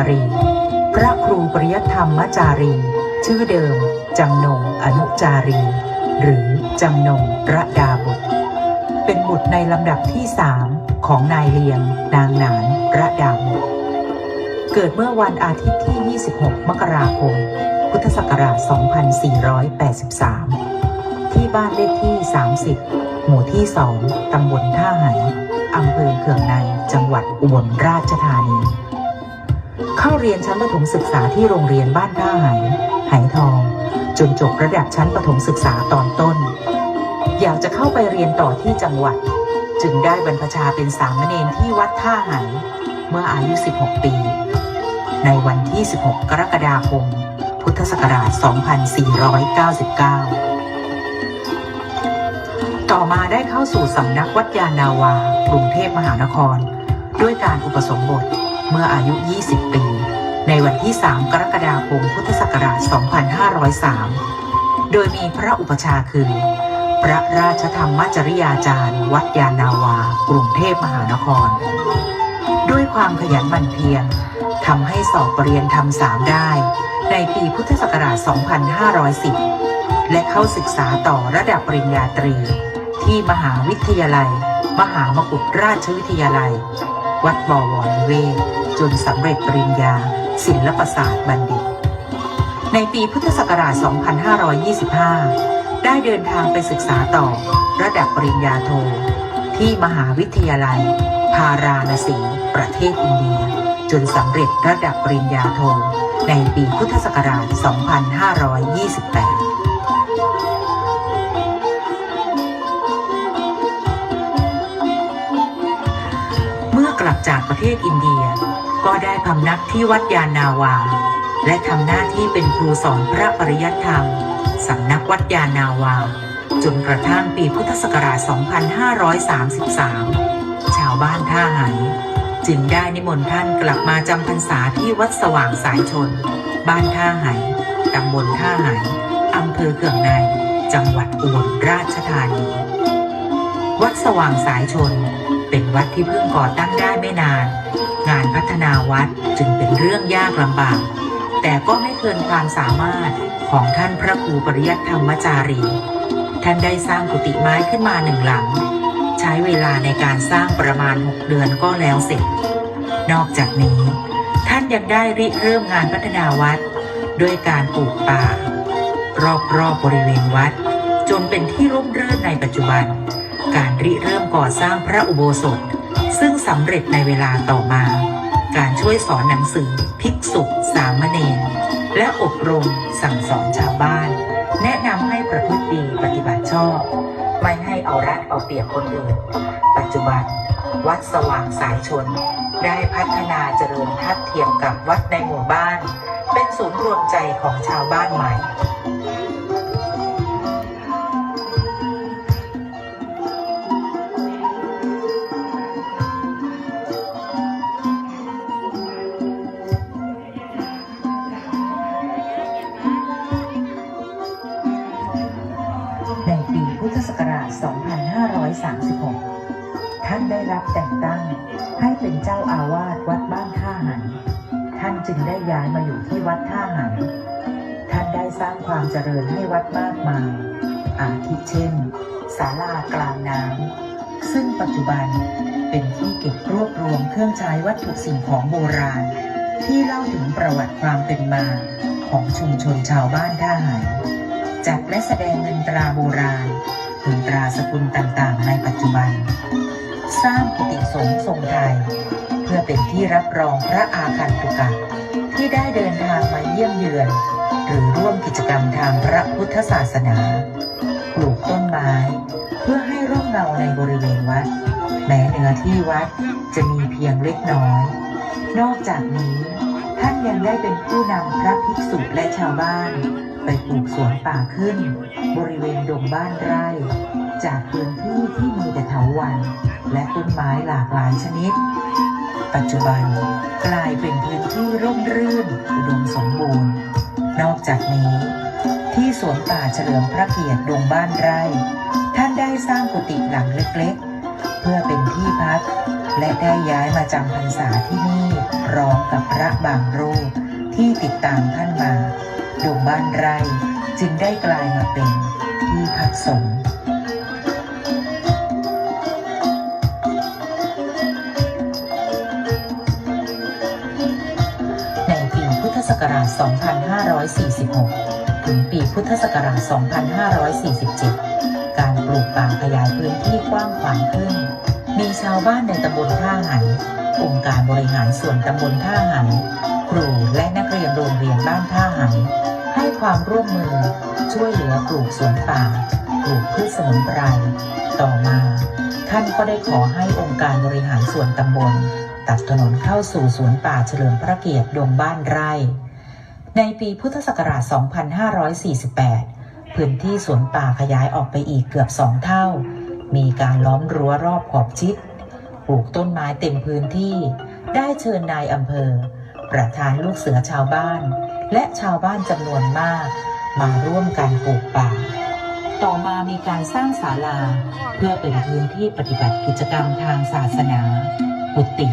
ารีพระครูปริยธรรมจารี ชื่อเดิม จำนงอนุจารี หรือจำนงระดาบุตร เป็นบุตรในลำดับที่สามของนายเลียง นางหนานระดาบุตร เกิดเมื่อวันอาทิตย์ที่ 26 มกราคม พุทธศักราช 2483 ที่บ้านเลขที่ 30 หมู่ที่2ตำบลท่าไหอำเภอเขื่องใน จังหวัดอุบลราชธานี เข้าเรียนชั้นประถมศึกษาที่โรงเรียนบ้านท่าไหไหทอง จนจบระดับชั้นประถมศึกษาตอนต้น อยากจะเข้าไปเรียนต่อที่จังหวัด จึงได้บรรพชาเป็นสามเณรที่วัดท่าไหเมื่ออายุ 16 ปี ในวันที่ 16 กรกฎาคม พุทธศักราช 2499 ต่อมาได้เข้าสู่สำนักวัดยานนาวา กรุงเทพมหานคร ด้วยการอุปสมบท เมื่ออายุ 20 ปี ในวันที่ 3 กรกฎาคม พุทธศักราช 2503 โดยมีพระอุปชาคือ พระราชธรรมจริยาจารย์ วัดยานนาวา กรุงเทพมหานคร ด้วยความขยันหมั่นเพียรทำให้สอบปรริญญาธรรมสามได้ ในปีพุทธศักราช 2510 และเข้าศึกษาต่อระดับปริญญาตรี ที่มหาวิทยาลัย มหามกุฏราชวิทยาลัย วัดบวรนิเวศ จนสำเร็จปริญญา ศิลปศาสตร์บัณฑิต ในปีพุทธศักราช 2525 ได้เดินทางไปศึกษาต่อระดับปริญญาโท ที่มหาวิทยาลัย พาราณสี ประเทศอินเดีย จนสำเร็จระดับปริญญาโท ในปีพุทธศักราช 2528 จากประเทศอินเดีย ก็ได้พำนักที่วัดยานนาวา และทำหน้าที่เป็นครูสอนพระปริยัติธรรมสำนักวัดยานนาวา จนกระทั่งปีพุทธศักราช 2533 ชาวบ้านท่าไหจึงได้นิมนต์ท่านกลับมาจำพรรษาที่วัดสว่างสายชน บ้านท่าไหตำบลท่าไหอำเภอเกืองใน จังหวัดอุบลราชธานี วัดสว่างสายชน เป็นวัดที่เพิ่งก่อตั้งได้ไม่นาน งานพัฒนาวัดจึงเป็นเรื่องยากลำบาก แต่ก็ไม่เกินความสามารถของท่านพระครูปริยัติธรรมจารี ท่านได้สร้างกุฏิไม้ขึ้นมาหนึ่งหลัง ใช้เวลาในการสร้างประมาณ 6 เดือนก็แล้วเสร็จ นอกจากนี้ ท่านยังได้ริเริ่มงานพัฒนาวัด ด้วยการปลูกป่ารอบๆบบริเวณวัด จนเป็นที่ร่มรื่นในปัจจุบัน การริเริ่มก่อสร้างพระอุโบสถ ซึ่งสำเร็จในเวลาต่อมา การช่วยสอนหนังสือภิกษุสามเณรและอบรมสั่งสอนชาวบ้าน แนะนำให้ประพฤติดีปฏิบัติชอบ ไม่ให้เอารัดเอาเปรียบคนอื่น ปัจจุบัน วัดสว่างสายชน ได้พัฒนาเจริญทัดเทียมกับวัดในหมู่บ้าน เป็นศูนย์รวมใจของชาวบ้านใหม่ ธศักราช 2536 ท่านได้รับแต่งตั้งให้เป็นเจ้าอาวาสวัดบ้านท่าหัน ท่านจึงได้ย้ายมาอยู่ที่วัดท่าหัน ท่านได้สร้างความเจริญให้วัดมากมาย อาทิเช่นศาลากลางน้ำ ซึ่งปัจจุบันเป็นที่เก็บรวบรวมเครื่องใช้วัตถุสิ่งของโบราณ ที่เล่าถึงประวัติความเป็นมาของชุมชนชาวบ้านท่าหันจัดและแสดงเงินตราโบราณ เงินตราสกุลต่างๆ ในปัจจุบัน สร้างกุฏิสงฆ์ทรงไทย เพื่อเป็นที่รับรองพระอาคันตุกะที่ได้เดินทางมาเยี่ยมเยือน หรือร่วมกิจกรรมทางพระพุทธศาสนา ปลูกต้นไม้ เพื่อให้ร่มเงาในบริเวณวัด แม้เนื้อที่วัดจะมีเพียงเล็กน้อย นอกจากนี้ท่านยังได้เป็นผู้นำพระภิกษุและชาวบ้าน ไปปลูกสวนป่าขึ้น บริเวณดงบ้านไร่ จากพื้นที่ที่มีแต่เถาวัลย์และต้นไม้หลากหลายชนิด ปัจจุบันกลายเป็นพื้นที่ร่มรื่นอุดมสมบูรณ์ นอกจากนี้ ที่สวนป่าเฉลิมพระเกียรติดงบ้านไร่ ท่านได้สร้างกุฏิหลังเล็กๆ เพื่อเป็นที่พัก และได้ย้ายมาจำพรรษาที่นี่ร้อมกับพระบางรูปที่ติดตามท่านมาดงบ้านไร่ จึงได้กลายมาเป็นที่พักสงฆ์ในปีพุทธศักราช 2546 ถึงปีพุทธศักราช 2547 การปลูกป่าขยายพื้นที่กว้างขวางขึ้น มีชาวบ้านในตำบลท่าหันองค์การบริหารส่วนตำบลท่าหันครูและนักเรียนโรงเรียนบ้านท่าหัน ให้ความร่วมมือช่วยเหลือปลูกสวนป่าปลูกพืชสมุนไพรต่อมา ท่านก็ได้ขอให้องค์การบริหารส่วนตำบล ตัดถนนเข้าสู่สวนป่าเฉลิมพระเกียรติดงบ้านไร่ ในปีพุทธศักราช 2548 พื้นที่สวนป่าขยายออกไปอีกเกือบสองเท่า มีการล้อมรั้วรอบขอบชิดปลูกต้นไม้เต็มพื้นที่ ได้เชิญนายอำเภอ ประธานลูกเสือชาวบ้าน และชาวบ้านจำนวนมาก มาร่วมกันปลูกป่า ต่อมามีการสร้างศาลา เพื่อเป็นพื้นที่ปฏิบัติกิจกรรมทางศาสนากุฏิ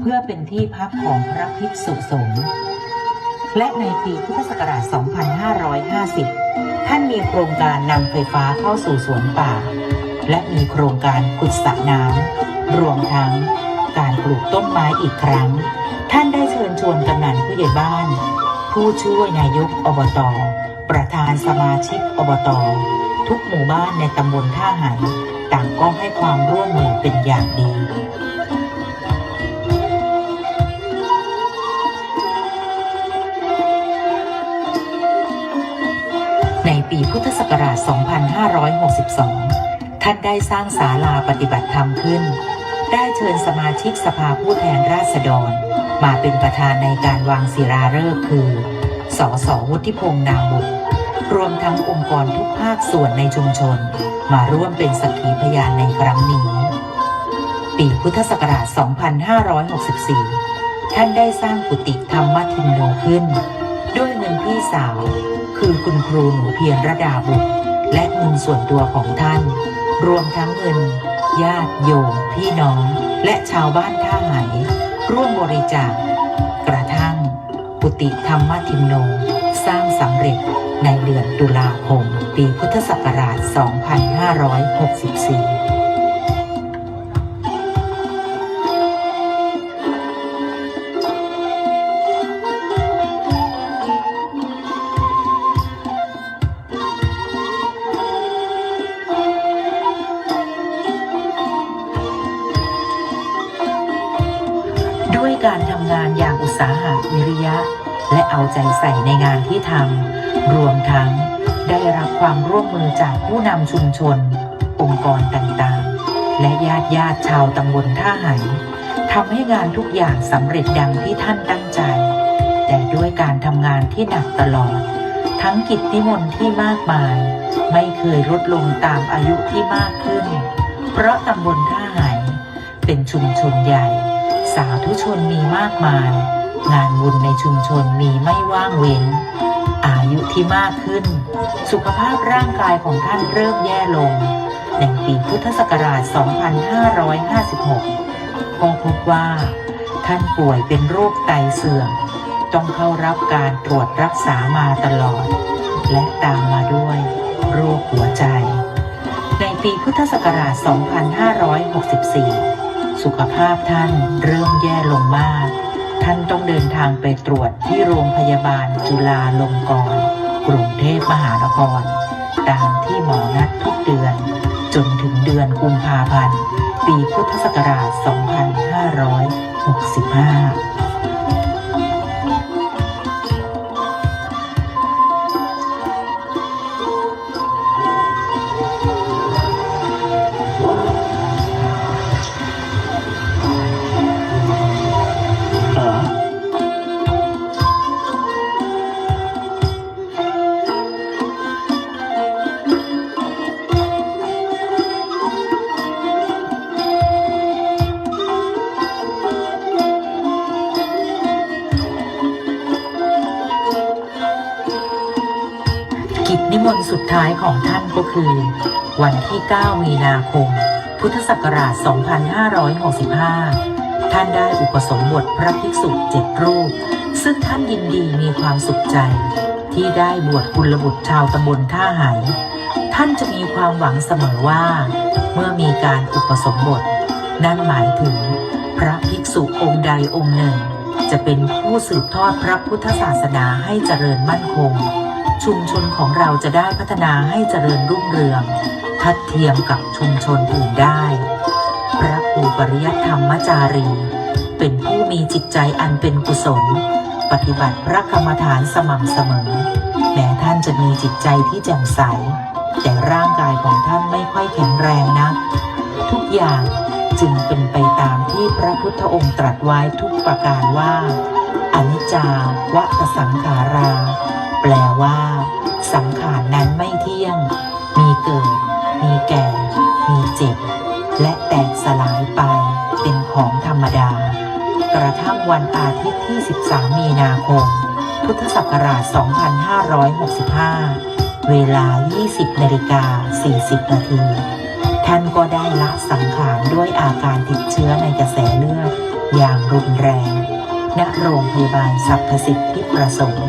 เพื่อเป็นที่พักของพระภิกษุสงฆ์และในปีพุทธศักราช 2550 ท่านมีโครงการนำไฟฟ้าเข้าสู่สวนป่า และมีโครงการขุดสระน้ำรวมทั้งการปลูกต้นไม้อีกครั้ง ท่านได้เชิญชวนกำนันผู้ใหญ่บ้าน ผู้ช่วยนายกอบต ประธานสมาชิกอบต ทุกหมู่บ้านในตำบลท่าหันต่างก็ให้ความร่วมมือเป็นอย่างดีในปีพุทธศักราช 2562 ท่านได้สร้างศาลาปฏิบัติธรรมขึ้น ได้เชิญสมาชิกสภาผู้แทนราษฎร มาเป็นประธานในการวางศิลาฤกษ์คือ สสวุฒิพงษ์นามบุตรรวมทั้งองค์กรทุกภาคส่วนในชุมชน มาร่วมเป็นสักขีพยานในครั้งนี้ ปีพุทธศักราช 2564 ท่านได้สร้างกุฏิธรรมทินโนขึ้น ด้วยเงินพี่สาว คือคุณครูหนูเพียรระดาบุตร และเงินส่วนตัวของท่าน รวมทั้งเงิน ญาติโยม พี่น้อง และชาวบ้านท่าไห ร่วมบริจาคกระทั่งปุติธรรมทินโน สร้างสำเร็จในเดือนตุลาคม ปีพุทธศักราช 2564 ริยะ และเอาใจใส่ในงานที่ทำรวมทั้งได้รับความร่วมมือจากผู้นำชุมชน องค์กรต่างๆ และญาติญาติชาวตำบลท่าไหทำให้งานทุกอย่างสำเร็จดังที่ท่านตั้งใจ แต่ด้วยการทำงานที่หนักตลอด ทั้งกิจนิมนต์ที่มากมาย ไม่เคยลดลงตามอายุที่มากขึ้น เพราะตำบลท่าไหเป็นชุมชนใหญ่ สาธุชนมีมากมาย งานบุญในชุมชนมีไม่ว่างเว้น อายุที่มากขึ้น สุขภาพร่างกายของท่านเริ่มแย่ลง ในปีพุทธศักราช 2556 ก็พบว่า ท่านป่วยเป็นโรคไตเสื่อม ต้องเข้ารับการตรวจรักษามาตลอด และตามมาด้วยโรคหัวใจ ในปีพุทธศักราช 2564 สุขภาพท่านเริ่มแย่ลงมาก ท่านต้องเดินทางไปตรวจที่โรงพยาบาลจุฬาลงกรณ์กรุงเทพมหานคร ตามที่หมอนัดทุกเดือน จนถึงเดือนกุมภาพันธ์ ปีพุทธศักราช 2565 กิจนิมนต์สุดท้ายของท่านก็คือ วันที่ 9 มีนาคม พุทธศักราช 2565 ท่านได้อุปสมบทพระภิกษุเจ็ดรูป ซึ่งท่านยินดีมีความสุขใจ ที่ได้บวชกุลบุตรชาวตำบลท่าไหายท่านจะมีความหวังเสมอว่า เมื่อมีการอุปสมบท นั่นหมายถึง พระภิกษุองค์ใดองค์หนึ่ง จะเป็นผู้สืบทอดพระพุทธศาสนาให้เจริญมั่นคง ชุมชนของเราจะได้พัฒนาให้เจริญรุ่งเรือง ทัดเทียมกับชุมชนอื่นได้ พระครูปริยธรรมจารี เป็นผู้มีจิตใจอันเป็นกุศล ปฏิบัติพระกรรมฐานสม่ำเสมอ แม้ท่านจะมีจิตใจที่แจ่มใส แต่ร่างกายของท่านไม่ค่อยแข็งแรงนะทุกอย่างจึงเป็นไปตามที่พระพุทธองค์ตรัสไว้ทุกประการว่าอนิจจาวัตสังขารา แปลว่า สังขารนั้นไม่เที่ยง มีเกิด มีแก่ มีเจ็บ และแตกสลายไป เป็นของธรรมดา กระทั่งวันอาทิตย์ที่ 13 มีนาคม พุทธศักราช 2565 เวลา 20นาฬิกา40 นาที ท่านก็ได้ละสังขารด้วยอาการติดเชื้อในกระแสเลือดอย่างรุนแรง ณ โรงพยาบาลสรรพสิทธิประสงค์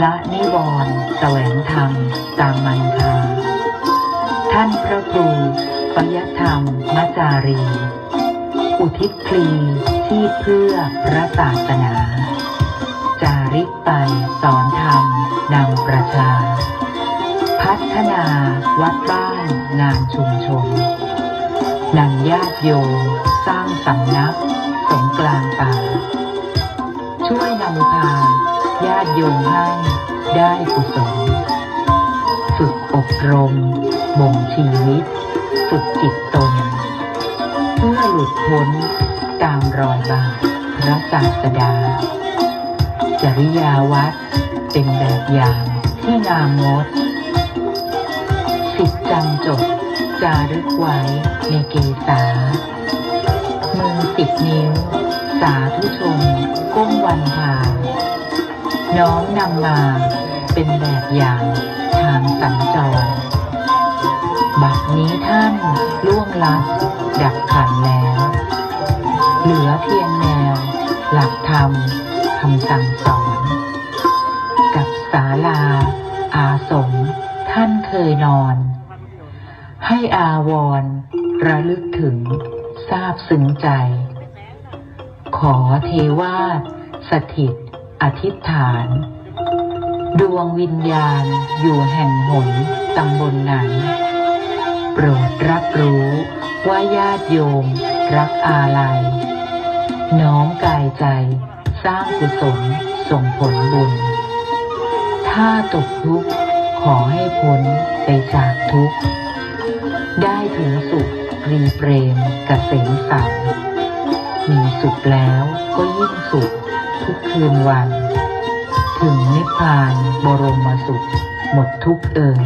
ละนิวรณ์แสวงธรรมตามมันคาท่านพระครูปยธรรมมจารี อุทิศพลีที่เพื่อพระศาสนา จาริกไปสอนธรรมนำประชา พัฒนาวัดบ้านงานชุมชนนำญาติโยมสร้างสำนักสงกลานต์ป่า โยมให้ได้กุศล ฝึกอบรมบ่มชีวิต ฝึกจิตตน เพื่อหลุดพ้นตามรอยบาทพระศาสดา จริยาวัดเป็นแบบอย่างที่งามงดสิทธจำจดจารึกไว้ในเกษามือสิบนิ้ว สาธุชนก้มวันพาน น้อมนำมาเป็นแบบอย่างทางสัญจร บัดนี้ท่านล่วงลับดับขันแล้ว เหลือเพียงแนว หลักธรรมคำสั่งสอน กับศาลา อาสมท่านเคยนอน ให้อาวรระลึกถึงทราบซึ้งใจ ขอเทวาสถิต อธิษฐาน ดวงวิญญาณอยู่แห่งหนตำบลนั้น โปรดรับรู้ว่าญาติโยมรักอาลัย น้อมกายใจสร้างกุศลส่งผลบุญ ถ้าตกทุกข์ขอให้พ้นไปจากทุกข์ ได้ถึงสุขรีเปรมกเกษมสันมีสุขแล้วก็ยิ่งสุข ทุกคืนวัน ถึงนิพพานบรมสุข หมดทุกเอ่ย